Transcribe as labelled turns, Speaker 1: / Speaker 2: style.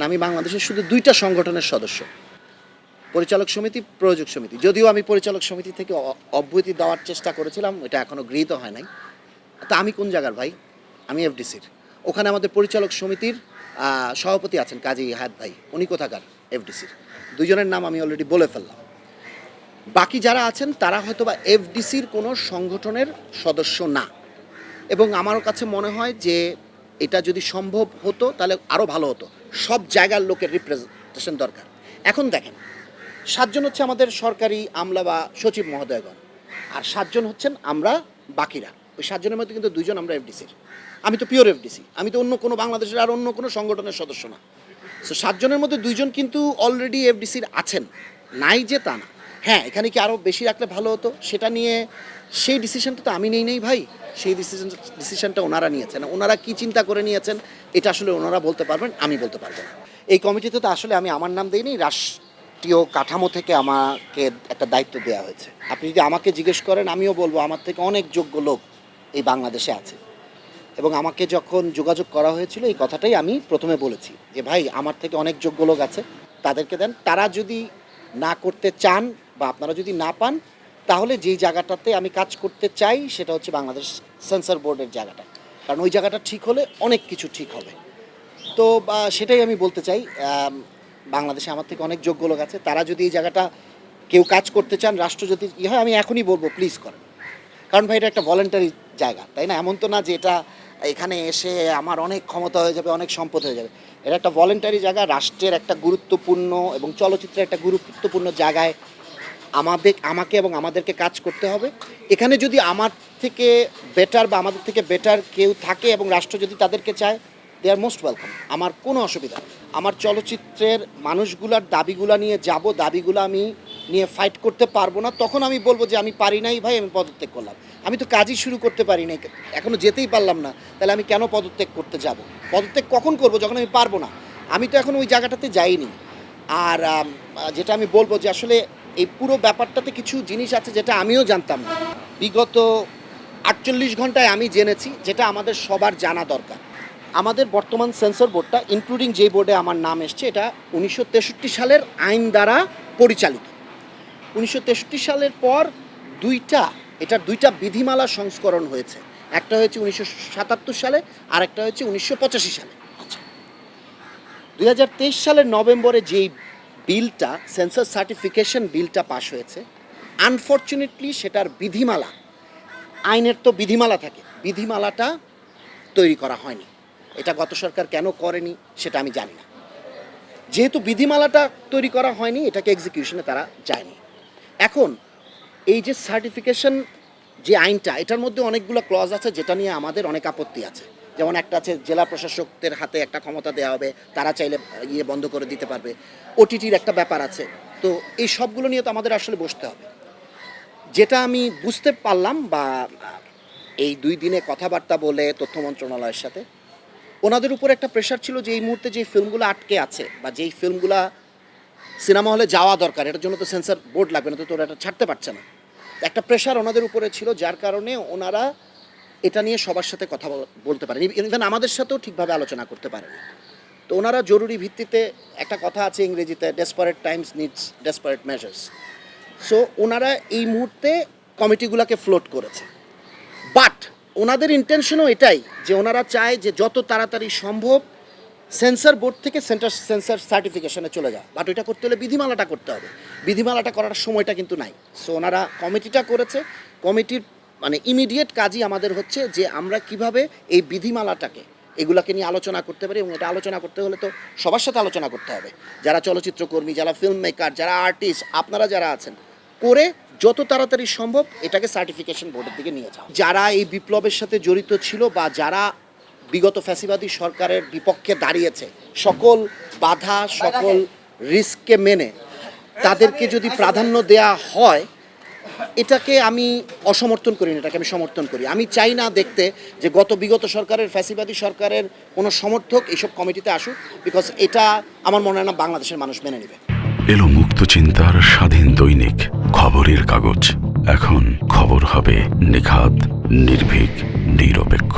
Speaker 1: আমি বাংলাদেশের শুধু দুইটা সংগঠনের সদস্য। পরিচালক সমিতি, প্রয়োজক সমিতি। যদিও আমি পরিচালক সমিতি থেকে অ- অব্যাহতি দেওয়ার চেষ্টা করেছিলাম, এটা এখনও গৃহীত হয় নাই। তা আমি কোন জায়গার ভাই? আমি এফডিসির। ওখানে আমাদের পরিচালক সমিতির সভাপতি আছেন কাজী হায়াত ভাই। উনি কোথাকার? এফডিসির। দুজনের নাম আমি অলরেডি বলে ফেললাম। বাকি যারা আছেন, তারা হয়তো বা এফডিসির কোনো সংগঠনের সদস্য না। এবং আমার কাছে মনে হয় যে এটা যদি সম্ভব হতো, তাহলে আরও ভালো হতো। সব জায়গার লোকের রিপ্রেজেন্টেশন দরকার। এখন দেখেন, সাতজন হচ্ছে আমাদের সরকারি আমলা বা সচিব মহোদয়গণ, আর সাতজন হচ্ছেন আমরা বাকিরা। ওই সাতজনের মধ্যে কিন্তু দুইজন আমরা এফডিসির আমি তো পিওর এফডিসি আমি তো অন্য কোনো বাংলাদেশের আর অন্য কোনো সংগঠনের সদস্য না। সো সাতজনের মধ্যে দুইজন কিন্তু অলরেডি এফডিসির আছেন। নাই যে তা না। হ্যাঁ এখানে কি আরও বেশি রাখলে ভালো হতো? সেটা নিয়ে সেই ডিসিশনটা তো আমি নেই নেই ভাই। সেই ডিসিশন ডিসিশনটা ওনারা নিয়েছেন। ওনারা কি চিন্তা করে নিয়েছেন, এটা আসলে ওনারা বলতে পারবেন, আমি বলতে পারব না। এই কমিটিতে তো আসলে আমি আমার নাম দিইনি রাষ্ট্রীয় কাঠামো থেকে আমাকে একটা দায়িত্ব দেওয়া হয়েছে। আপনি যদি আমাকে জিজ্ঞেস করেন, আমিও বলব, আমার থেকে অনেক যোগ্য লোক এই বাংলাদেশে আছে। এবং আমাকে যখন যোগাযোগ করা হয়েছিল, এই কথাটাই আমি প্রথমে বলেছি যে, ভাই, আমার থেকে অনেক যোগ্য লোক আছে, তাদেরকে দেন। তারা যদি না করতে চান বা আপনারা যদি না পান, তাহলে যেই জায়গাটাতে আমি কাজ করতে চাই সেটা হচ্ছে বাংলাদেশ সেন্সর বোর্ডের জায়গাটা। কারণ ওই জায়গাটা ঠিক হলে অনেক কিছু ঠিক হবে। তো সেটাই আমি বলতে চাই বাংলাদেশে আমার থেকে অনেক যোগ্য লোক আছে, তারা যদি এই জায়গাটা কেউ কাজ করতে চান, রাষ্ট্র যদি হয় আমি এখনই বলব প্লিজ করেন। কারণ ভাই, এটা একটা ভলেন্টারি জায়গা, তাই না? এমন তো না যে এটা এখানে এসে আমার অনেক ক্ষমতা হয়ে যাবে, অনেক সম্পদ হয়ে যাবে। এটা একটা ভলেন্টারি জায়গা, রাষ্ট্রের একটা গুরুত্বপূর্ণ এবং চলচ্চিত্রের একটা গুরুত্বপূর্ণ জায়গায় আমাদের আমাকে এবং আমাদেরকে কাজ করতে হবে। এখানে যদি আমার থেকে বেটার বা আমাদের থেকে বেটার কেউ থাকে এবং রাষ্ট্র যদি তাদেরকে চায় দে আর মোস্ট ওয়েলকাম আমার কোনো অসুবিধা আমার চলচ্চিত্রের মানুষগুলার দাবিগুলা নিয়ে যাব, দাবিগুলো আমি নিয়ে ফাইট করতে পারব না, তখন আমি বলব যে আমি পারি নাই ভাই, আমি পদত্যাগ করলাম। আমি তো কাজই শুরু করতে পারি নাই, এখনও যেতেই পারলাম না, তাহলে আমি কেন পদত্যাগ করতে যাব? পদত্যাগ কখন করব যখন আমি পারব না? আমি তো এখন ওই জায়গাটাতে যাইনি। আর যেটা আমি বলব যে আসলে এই পুরো ব্যাপারটাতে কিছু জিনিস আছে যেটা আমিও জানতাম না। বিগত আটচল্লিশ ঘন্টায় আমি জেনেছি যেটা আমাদের সবার জানা দরকার। আমাদের বর্তমান সেন্সর বোর্ডটা ইনক্লুডিং যে বোর্ডে আমার নাম এসছে, এটা উনিশশো তেষট্টি সালের আইন দ্বারা পরিচালিত। উনিশশো তেষট্টি সালের পর দুইটা এটার দুইটা বিধিমালা সংস্করণ হয়েছে। একটা হয়েছে উনিশশো সাতাত্তর সালে আর একটা হয়েছে উনিশশো পঁচাশি সালে। আচ্ছা। দুই হাজার তেইশ সালের নভেম্বরে যেই বিলটা সেন্সার সার্টিফিকেশন বিলটা পাশ হয়েছে আনফর্চুনেটলি সেটার বিধিমালা আইনের তো বিধিমালা থাকে বিধিমালাটা তৈরি করা হয়নি। এটা গত সরকার কেন করেনি সেটা আমি জানি না। যেহেতু বিধিমালাটা তৈরি করা হয়নি এটাকে এক্সিকিউশনে তারা যায়নি। এখন, এই যে সার্টিফিকেশন যে আইনটা, এটার মধ্যে অনেকগুলো ক্লজ আছে যেটা নিয়ে আমাদের অনেক আপত্তি আছে। যেমন একটা আছে, জেলা প্রশাসকদের হাতে একটা ক্ষমতা দেওয়া হবে, তারা চাইলে ইয়ে বন্ধ করে দিতে পারবে। ওটিটির একটা ব্যাপার আছে। তো এই সবগুলো নিয়ে তো আমাদের আসলে বসতে হবে। যেটা আমি বুঝতে পারলাম বা এই দুই দিনে কথাবার্তা বলে তথ্য মন্ত্রণালয়ের সাথে, ওনাদের উপর একটা প্রেশার ছিল যে এই মুহূর্তে যে ফিল্মগুলো আটকে আছে বা যেই ফিল্মগুলো সিনেমা হলে যাওয়া দরকার, এটার জন্য তো সেন্সার বোর্ড লাগবে, না তো তোরা এটা ছাড়তে পারছে না। একটা প্রেশার ওনাদের উপরে ছিল, যার কারণে ওনারা এটা নিয়ে সবার সাথে কথা বলতে পারেন। ইভেন আমাদের সাথেও ঠিকভাবে আলোচনা করতে পারেন। তো ওনারা জরুরি ভিত্তিতে একটা কথা আছে ইংরেজিতে desperate times needs desperate measures so ওনারা এই মুহূর্তে কমিটিগুলোকে ফ্লোট করেছে। বাট ওনাদের ইন্টেনশনও এটাই, যে ওনারা চায় যে যত তাড়াতাড়ি সম্ভব সেন্সর বোর্ড থেকে সেন্টার সেন্সর সার্টিফিকেশনে চলে যায় বাট ওইটা করতে হলে বিধিমালাটা করতে হবে। বিধিমালাটা করার সময়টা কিন্তু নাই। সো ওনারা কমিটিটা করেছে। কমিটির মানে ইমিডিয়েট কাজই আমাদের হচ্ছে যে আমরা কীভাবে এই বিধিমালাটাকে, এগুলাকে নিয়ে আলোচনা করতে পারি এবং এটা আলোচনা করতে হলে তো সবার সাথে আলোচনা করতে হবে। যারা চলচ্চিত্রকর্মী, যারা ফিল্ম মেকার যারা আর্টিস্ট আপনারা যারা আছেন, করে যত তাড়াতাড়ি সম্ভব এটাকে সার্টিফিকেশন বোর্ডের দিকে নিয়ে যাও। যারা এই বিপ্লবের সাথে জড়িত ছিল বা যারা বিগত ফ্যাসিবাদী সরকারের বিপক্ষে দাঁড়িয়েছে। সকল বাধা, সকল রিস্ককে মেনে তাদেরকে যদি প্রাধান্য দেয়া হয়, এটাকে আমি অসমর্থন করি না, এটাকে আমি সমর্থন করি। আমি চাই না দেখতে যে গত বিগত সরকারের, ফ্যাসিবাদী সরকারের কোনো সমর্থক এইসব কমিটিতে আসুক বিকজ এটা আমার মনে হয় না বাংলাদেশের মানুষ মেনে নেবে।
Speaker 2: এলো মুক্ত চিন্তার স্বাধীন দৈনিক, খবরের কাগজ। এখন খবর হবে নিখাত, নির্ভীক, নিরপেক্ষ।